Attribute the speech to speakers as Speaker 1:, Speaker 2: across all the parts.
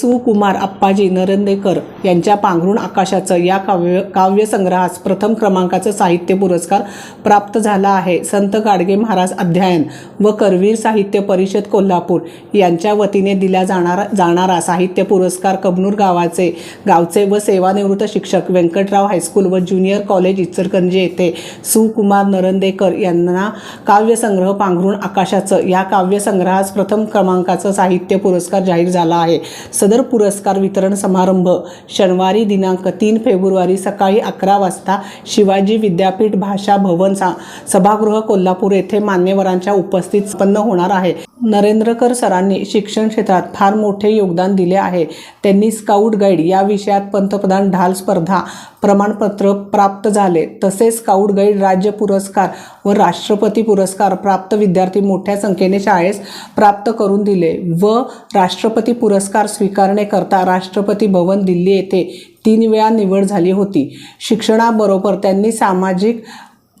Speaker 1: सुकुमार अप्पाजी नरंदेकर यांच्या पांघरुण आकाशाचं या काव्य काव्यसंग्रहास प्रथम क्रमांकाचं साहित्य पुरस्कार प्राप्त झाला आहे. संत गाडगे महाराज अध्ययन व करवीर साहित्य परिषद कोल्हापूर यांच्या वतीने दिला जाणारा जाणारा साहित्य पुरस्कार कबनूर गावाचे गावचे व सेवानिवृत्त शिक्षक व्यंकटराव हायस्कूल व ज्युनियर कॉलेज इचलकरंजी येथे सुकुमार नरंदेकर यांना काव्यसंग्रह पांघरुण आकाशाचं या काव्यसंग्रहास प्रथम क्रमांकाचं साहित्य पुरस्कार जाहीर झाला आहे. सदर पुरस्कार वितरण समारंभ शनिवारी दिनांक तीन फेब्रुवारी सकाळी अकरा वाजता शिवाजी विद्यापीठ भाषा भवन सभागृह कोल्हापूर येथे मान्यवरांच्या उपस्थित संपन्न होणार आहे. नरेंद्रकर सरांनी शिक्षण क्षेत्रात फार मोठे योगदान दिले आहे. त्यांनी स्काउट गाईड या विषयात पंतप्रधान ढाल स्पर्धा प्रमाणपत्र प्राप्त झाले. तसेच स्काउट गाईड राज्य पुरस्कार व राष्ट्रपती पुरस्कार प्राप्त विद्यार्थी मोठ्या संख्येने शाळेस प्राप्त करून दिले व राष्ट्रपती पुरस्कार स्वीकार स्वीकारण्याकरता राष्ट्रपती भवन दिल्ली येथे तीन वेळा निवड झाली होती. शिक्षणाबरोबर त्यांनी सामाजिक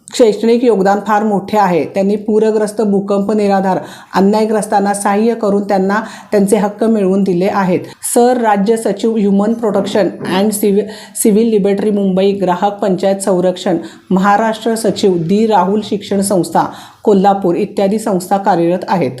Speaker 1: शैक्षणिक योगदान फार मोठे आहे. त्यांनी पूरग्रस्त भूकंप निराधार अन्यायग्रस्तांना सहाय्य करून त्यांना त्यांचे हक्क मिळवून दिले आहेत. सर राज्य सचिव human protection and civil civil liberty Mumbai Grahak Panchayat संरक्षण महाराष्ट्र सचिव दी राहुल शिक्षण संस्था कोल्हापूर इत्यादी संस्था कार्यरत आहेत.